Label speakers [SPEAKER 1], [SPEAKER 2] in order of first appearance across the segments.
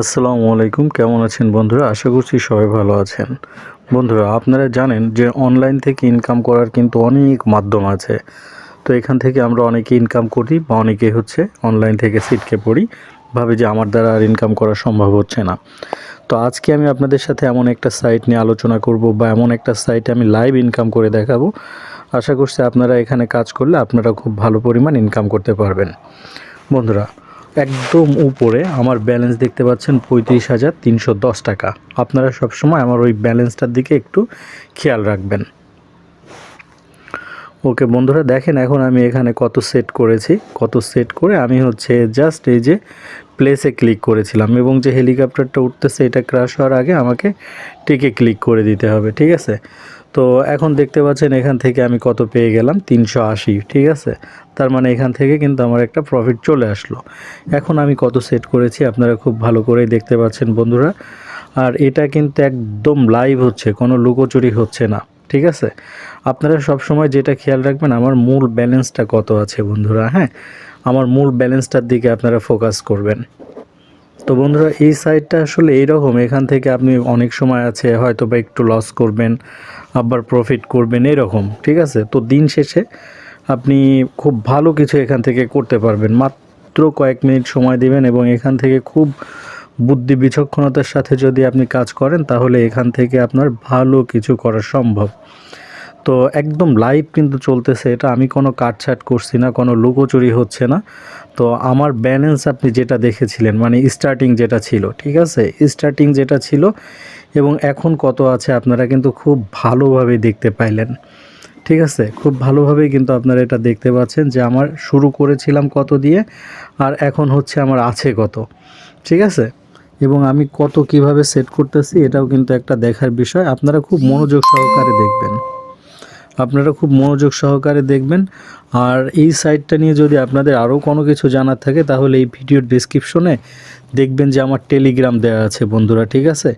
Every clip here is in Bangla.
[SPEAKER 1] আসসালামু আলাইকুম, কেমন আছেন বন্ধুরা? আশা করছি সবাই ভালো আছেন। বন্ধুরা, আপনারা জানেন যে অনলাইন থেকে ইনকাম করার কিন্তু অনেক মাধ্যম আছে। তো এখান থেকে আমরা অনেকে ইনকাম করি বা অনেকে হচ্ছে অনলাইন থেকে সিটকে পড়ি, ভাবে যে আমার দ্বারা আর ইনকাম করা সম্ভব হচ্ছে না। তো আজকে আমি আপনাদের সাথে এমন একটা সাইট নিয়ে আলোচনা করব বা এমন একটা সাইটে আমি লাইভ ইনকাম করে দেখাবো। আশা করছি আপনারা এখানে কাজ করলে আপনারা খুব ভালো পরিমাণ ইনকাম করতে পারবেন। বন্ধুরা একদম উপরে আমার ব্যালেন্স দেখতে পাচ্ছেন পঁয়ত্রিশ হাজার তিনশো দশ টাকা। আপনারা সবসময় আমার ওই ব্যালেন্সটার দিকে একটু খেয়াল রাখবেন। ওকে, বন্ধুরা দেখেন এখন আমি এখানে কত সেট করেছি। কত সেট করে আমি হচ্ছে জাস্ট এই যে প্লেসে ক্লিক করেছিলাম এবং যে হেলিকপ্টারটা উঠতেছে, এটা ক্রাশ হওয়ার আগে আমাকে টিকে ক্লিক করে দিতে হবে, ঠিক আছে? তো এখন দেখতে পাচ্ছেন এখান থেকে আমি কত পেয়ে গেলাম? তিনশো আশি, ঠিক আছে? তার মানে এখান থেকে কিন্তু আমার একটা প্রফিট চলে আসলো। এখন আমি কত সেট করেছি আপনারা খুব ভালো করেই দেখতে পাচ্ছেন বন্ধুরা। আর এটা কিন্তু একদম লাইভ হচ্ছে, কোনো লুকোচুরি হচ্ছে না, ঠিক আছে? আপনারা সব সময় যেটা খেয়াল রাখবেন, আমার মূল ব্যালেন্সটা কত আছে বন্ধুরা হ্যাঁ? আমার মূল ব্যালেন্সটার দিকে আপনারা ফোকাস করবেন। তো বন্ধুরা, এই সাইটটা আসলে এইরকম, এখান থেকে আপনি অনেক সময় আছে হয়তো বা একটু লস করবেন, আবার প্রফিট করবেন, এরকম, ঠিক আছে? তো দিন শেষে আপনি খুব ভালো কিছু এখান থেকে করতে পারবেন। মাত্র কয়েক মিনিট সময় দিবেন এবং এখান থেকে খুব বুদ্ধি বিচক্ষণতার সাথে যদি আপনি কাজ করেন, তাহলে এখান থেকে আপনার ভালো কিছু করা সম্ভব। তো একদম লাইভ কিন্তু চলতেছে, এটা আমি কোনো কাটছাট করছি না, কোনো লুকোচুরি হচ্ছে না। তো আমার ব্যালেন্স আপনি যেটা দেখেছিলেন মানে স্টার্টিং যেটা ছিল, ঠিক আছে? স্টার্টিং যেটা ছিল এবং এখন কত আছে আপনারা কিন্তু খুব ভালোভাবে দেখতে পাইলেন। ঠিক আছে? খুব ভালোভাবেই কিন্তু আপনারা এটা দেখতে পাচ্ছেন যে আমার শুরু করেছিলাম কত দিয়ে আর এখন হচ্ছে আমার আছে কত। ঠিক আছে? এবং আমি কত কীভাবে সেট করতেছি এটাও কিন্তু একটা দেখার বিষয়। আপনারা খুব মনোযোগ সহকারে দেখবেন। আপনারা খুব মনোযোগ সহকারে দেখবেন। আর এই সাইটটা নিয়ে যদি আপনাদের আরও কোনো কিছু জানার থাকে, তাহলে এই ভিডিওর ডিসক্রিপশনে দেখবেন যে আমার টেলিগ্রাম দেওয়া আছে বন্ধুরা, ঠিক আছে?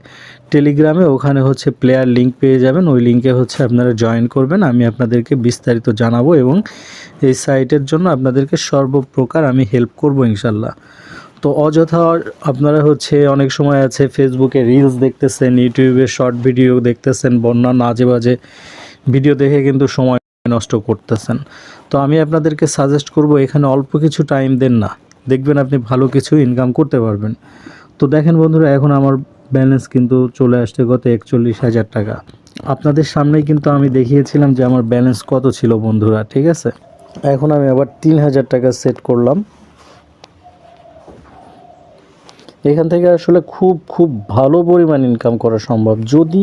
[SPEAKER 1] টেলিগ্রামে ওখানে হচ্ছে প্লেয়ার লিঙ্ক পেয়ে যাবেন। ওই লিঙ্কে হচ্ছে আপনারা জয়েন করবেন। আমি আপনাদেরকে বিস্তারিত জানাব এবং এই সাইটের জন্য আপনাদেরকে সর্বপ্রকার আমি হেল্প করব ইনশাল্লাহ। তো অযথা আপনারা হচ্ছে অনেক সময় আছে ফেসবুকে রিলস দেখতেছেন ইউটিউবে শর্ট ভিডিও দেখতেছেন, বন্যা নাজে বাজে। ভিডিও দেখে কিন্তু সময় নষ্ট করতেছেন। তো আমি আপনাদেরকে সাজেস্ট করব, এখানে অল্প কিছু টাইম দেন না। দেখবেন আপনি ভালো কিছু ইনকাম করতে পারবেন। তো দেখেন বন্ধুরা, এখন আমার ব্যালেন্স কিন্তু চলে আসছে গত একচল্লিশ হাজার টাকা। আপনাদের সামনেই কিন্তু আমি দেখিয়েছিলাম যে আমার ব্যালেন্স কত ছিল বন্ধুরা, ঠিক আছে? এখন আমি আবার তিন হাজার টাকা সেট করলাম। এখান থেকে আসলে খুব খুব ভালো পরিমাণ ইনকাম করা সম্ভব। যদি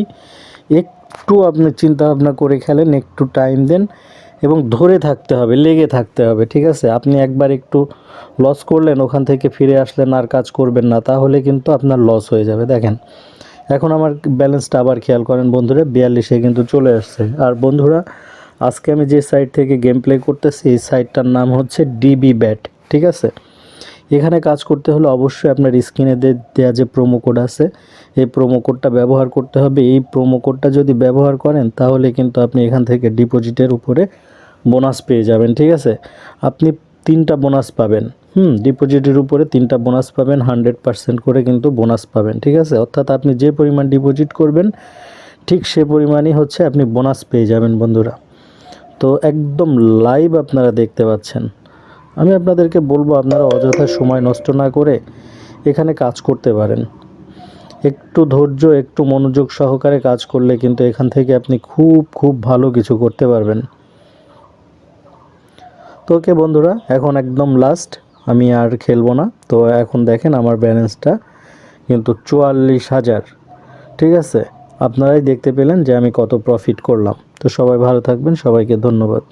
[SPEAKER 1] একটু আপনি চিন্তা ভাবনা করে খেলেন, একটু টাইম দেন এবং ধরে থাকতে হবে, লেগে থাকতে হবে, ঠিক আছে? আপনি একবার একটু লস করলেন, ওখান থেকে ফিরে আসলেন, আর কাজ করবেন না, তাহলে কিন্তু আপনার লস হয়ে যাবে। দেখেন, এখন আমার ব্যালেন্সটা আবার খেয়াল করেন বন্ধুরা, বিয়াল্লিশে কিন্তু চলে আসছে। আর বন্ধুরা, আজকে আমি যে সাইট থেকে গেম প্লে করতেছি, এই সাইটটার নাম হচ্ছে ডিবি ব্যাট ঠিক আছে? এখানে কাজ করতে হলে অবশ্যই আপনার স্ক্রিনে দেওয়া যে প্রোমো কোড আছে, এই প্রোমো কোডটা ব্যবহার করতে হবে। এই প্রোমো কোডটা যদি ব্যবহার করেন, তাহলে কিন্তু আপনি এখান থেকে ডিপোজিটের উপরে বোনাস পেয়ে যাবেন, ঠিক আছে? আপনি তিনটা বোনাস পাবেন। হুম ডিপোজিটের উপরে তিনটা বোনাস পাবেন হান্ড্রেড পার্সেন্ট করে কিন্তু বোনাস পাবেন, ঠিক আছে? অর্থাৎ আপনি যে পরিমাণ ডিপোজিট করবেন, ঠিক সে পরিমাণই হচ্ছে আপনি বোনাস পেয়ে যাবেন, বন্ধুরা। তো একদম লাইভ আপনারা দেখতে পাচ্ছেন। আমি আপনাদেরকে বলব, আপনারা অযথা সময় নষ্ট না করে এখানে কাজ করতে পারেন। একটু ধৈর্য, একটু মনোযোগ সহকারে কাজ করলে কিন্তু এখান থেকে আপনি খুব খুব ভালো কিছু করতে পারবেন। তো ওকে বন্ধুরা, এখন একদম লাস্ট আমি আর খেলব না। তো এখন দেখেন আমার ব্যালেন্সটা কিন্তু চুয়াল্লিশ হাজার। ঠিক আছে? আপনারাই দেখতে পেলেন যে আমি কত প্রফিট করলাম। তো সবাই ভালো থাকবেন, সবাইকে ধন্যবাদ।